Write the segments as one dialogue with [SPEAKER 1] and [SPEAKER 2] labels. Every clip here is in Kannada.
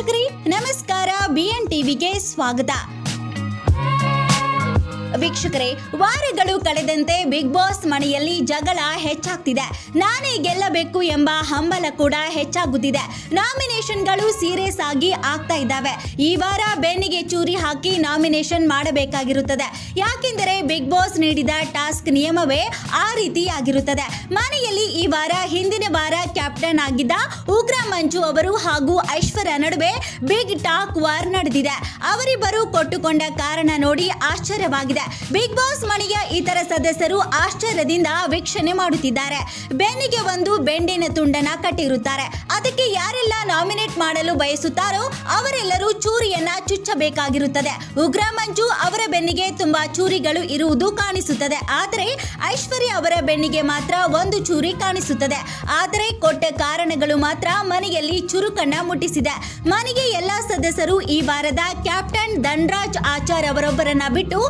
[SPEAKER 1] ವೀಕ್ಷಕರೇ ನಮಸ್ಕಾರ ಬಿಎನ್ ಟಿವಿಗೆ ಸ್ವಾಗತ. ವೀಕ್ಷಕರೇ, ವಾರಗಳು ಕಳೆದಂತೆ ಬಿಗ್ ಬಾಸ್ ಮನೆಯಲ್ಲಿ ಜಗಳ ಹೆಚ್ಚಾಗ್ತಿದೆ. ನಾನೇ ಗೆಲ್ಲಬೇಕು ಎಂಬ ಹಂಬಲ ಕೂಡ ಹೆಚ್ಚಾಗುತ್ತಿದೆ. ನಾಮಿನೇಷನ್ಗಳು ಸೀರಿಯಸ್ ಆಗಿ ಆಗ್ತಾ ಇದ್ದಾವೆ. ಈ ವಾರ ಬೆನ್ನಿಗೆ ಚೂರಿ ಹಾಕಿ ನಾಮಿನೇಷನ್ ಮಾಡಬೇಕಾಗಿರುತ್ತದೆ. ಯಾಕೆಂದರೆ ಬಿಗ್ ಬಾಸ್ ನೀಡಿದ ಟಾಸ್ಕ್ ನಿಯಮವೇ ಆ ರೀತಿ ಆಗಿರುತ್ತದೆ. ಮನೆಯಲ್ಲಿ ಈ ವಾರ ಹಿಂದಿನ ವಾರ ಕ್ಯಾಪ್ಟನ್ ಆಗಿದ್ದ ಉಗ್ರ ಮಂಜು ಅವರು ಹಾಗೂ ಐಶ್ವರ್ಯ ನಡುವೆ ಬಿಗ್ ಟಾಕ್ ವಾರ್ ನಡೆದಿದೆ. ಅವರಿಬ್ಬರು ಕೊಟ್ಟುಕೊಂಡ ಕಾರಣ ನೋಡಿ ಆಶ್ಚರ್ಯವಾಗಿದೆ. ಬಿಗ್ ಬಾಸ್ ಮನೆಯ ಇತರ ಸದಸ್ಯರು ಆಶ್ಚರ್ಯದಿಂದ ವೀಕ್ಷಣೆ ಮಾಡುತ್ತಿದ್ದಾರೆ. ಬೆನ್ನಿಗೆ ಒಂದು ಬೆಂಡಿನ ತುಂಡನ ಕಟ್ಟಿರುತ್ತಾರೆ. ಅದಕ್ಕೆ ಯಾರೆಲ್ಲ ನಾಮಿನೇಟ್ ಮಾಡಲು ಬಯಸುತ್ತಾರೋ ಅವರೆಲ್ಲರೂ ಚೂರಿಯನ್ನ ಚುಚ್ಚಬೇಕಾಗಿರುತ್ತದೆ. ಉಗ್ರ ಮಂಜು ಅವರ ಬೆನ್ನಿಗೆ ತುಂಬಾ ಚೂರಿಗಳು ಇರುವುದು ಕಾಣಿಸುತ್ತದೆ. ಆದರೆ ಐಶ್ವರ್ಯ ಅವರ ಬೆನ್ನಿಗೆ ಮಾತ್ರ ಒಂದು ಚೂರಿ ಕಾಣಿಸುತ್ತದೆ. ಆದರೆ ಕೊಟ್ಟ ಕಾರಣಗಳು ಮಾತ್ರ ಮನೆಯಲ್ಲಿ ಚುರುಕನ್ನ ಮುಟ್ಟಿಸಿದೆ. ಮನೆಗೆ ಎಲ್ಲಾ ಸದಸ್ಯರು ಈ ವಾರದ ಕ್ಯಾಪ್ಟನ್ ಧನ್ರಾಜ್ ಆಚಾರ್ ಅವರೊಬ್ಬರನ್ನ ಬಿಟ್ಟು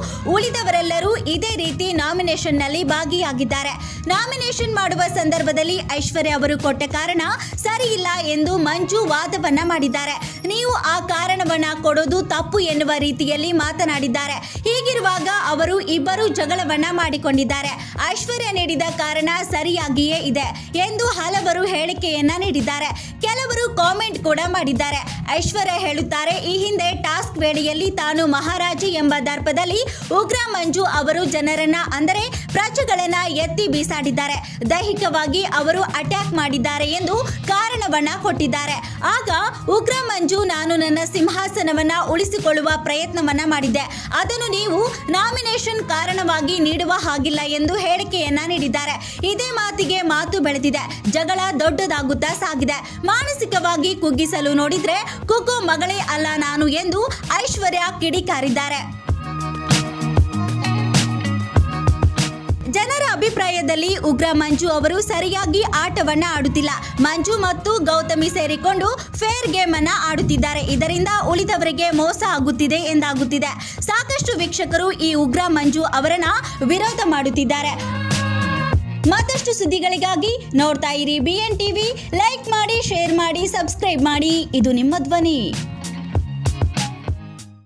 [SPEAKER 1] ಉಳಿದವರೆಲ್ಲರೂ ಇದೇ ರೀತಿ ನಾಮಿನೇಷನ್ನಲ್ಲಿ ಭಾಗಿಯಾಗಿದ್ದಾರೆ. ನಾಮಿನೇಷನ್ ಮಾಡುವ ಸಂದರ್ಭದಲ್ಲಿ ಐಶ್ವರ್ಯ ಅವರು ಕೊಟ್ಟ ಕಾರಣ ಸರಿಯಿಲ್ಲ ಎಂದು ಮಂಜು ವಾದವನ್ನ ಮಾಡಿದ್ದಾರೆ. ನೀವು ಆ ಕಾರಣವನ್ನ ಕೊಡೋದು ತಪ್ಪು ಎನ್ನುವ ರೀತಿಯಲ್ಲಿ ಮಾತನಾಡಿದ್ದಾರೆ. ಹೀಗಿರುವಾಗ ಅವರು ಇಬ್ಬರು ಜಗಳವನ್ನ ಮಾಡಿಕೊಂಡಿದ್ದಾರೆ. ಐಶ್ವರ್ಯ ನೀಡಿದ ಕಾರಣ ಸರಿಯಾಗಿಯೇ ಇದೆ ಎಂದು ಹಲವರು ಹೇಳಿಕೆಯನ್ನ ನೀಡಿದ್ದಾರೆ. ಕೆಲವರು ಕಾಮೆಂಟ್ ಕೂಡ ಮಾಡಿದ್ದಾರೆ. ಐಶ್ವರ್ಯ ಹೇಳುತ್ತಾರೆ, ಈ ಹಿಂದೆ ಟಾಸ್ಕ್ ವೇಳೆಯಲ್ಲಿ ತಾನು ಮಹಾರಾಜ ಎಂಬ ದರ್ಪದಲ್ಲಿ ಉಗ್ರ ಮಂಜು ಅವರು ಜನರನ್ನ ಅಂದರೆ ಪ್ರಜೆಗಳನ್ನ ಎತ್ತಿ ಬೀಸಾಡಿದ್ದಾರೆ. ದೈಹಿಕವಾಗಿ ಅವರು ಅಟ್ಯಾಕ್ ಮಾಡಿದ್ದಾರೆ ಎಂದು ಕಾರಣವನ್ನ ಕೊಟ್ಟಿದ್ದಾರೆ. ಆಗ ಉಗ್ರ ಮಂಜು, ನಾನು ನನ್ನ ಸಿಂಹಾಸನವನ್ನ ಉಳಿಸಿಕೊಳ್ಳುವ ಪ್ರಯತ್ನವನ್ನ ಮಾಡಿದ್ದೆ. ಅದನ್ನು ನೀವು ನಾಮಿನೇಷನ್ ಕಾರಣವಾಗಿ ನೀಡುವ ಹಾಗಿಲ್ಲ ಎಂದು ಹೇಳಿಕೆಯನ್ನ ನೀಡಿದ್ದಾರೆ. ಇದೇ ಮಾತಿಗೆ ಮಾತು ಬೆಳೆದಿದೆ. ಜಗಳ ದೊಡ್ಡದಾಗುತ್ತಾ ಸಾಗಿದೆ. ಮಾನಸಿಕವಾಗಿ ಕುಗ್ಗಿಸಲು ನೋಡಿದ್ರೆ ಕುಕು ಮಗಳೇ ಅಲ್ಲ ನಾನು ಎಂದು ಐಶ್ವರ್ಯ ಕಿಡಿಕಾರಿದ್ದಾರೆ. ಜನರ ಅಭಿಪ್ರಾಯದಲ್ಲಿ ಉಗ್ರ ಮಂಜು ಅವರು ಸರಿಯಾಗಿ ಆಟವನ್ನ ಆಡುತ್ತಿಲ್ಲ. ಮಂಜು ಮತ್ತು ಗೌತಮಿ ಸೇರಿಕೊಂಡು ಫೇರ್ ಗೇಮ್ ಅನ್ನ ಆಡುತ್ತಿದ್ದಾರೆ. ಇದರಿಂದ ಉಳಿದವರಿಗೆ ಮೋಸ ಆಗುತ್ತಿದೆ ಎಂದಾಗುತ್ತಿದೆ. ಸಾಕಷ್ಟು ವೀಕ್ಷಕರು ಈ ಉಗ್ರ ಮಂಜು ಅವರನ್ನ ವಿರೋಧ ಮಾಡುತ್ತಿದ್ದಾರೆ. ಮತ್ತಷ್ಟು ಸುದ್ದಿಗಳಿಗಾಗಿ ನೋಡ್ತಾ ಇರಿ ಬಿ ಟಿವಿ ಲೈಕ್ ಮಾಡಿ ಶೇರ್ ಮಾಡಿ ಸಬ್ಸ್ಕ್ರೈಬ್ ಮಾಡಿ. ಇದು ನಿಮ್ಮ ಧ್ವನಿ.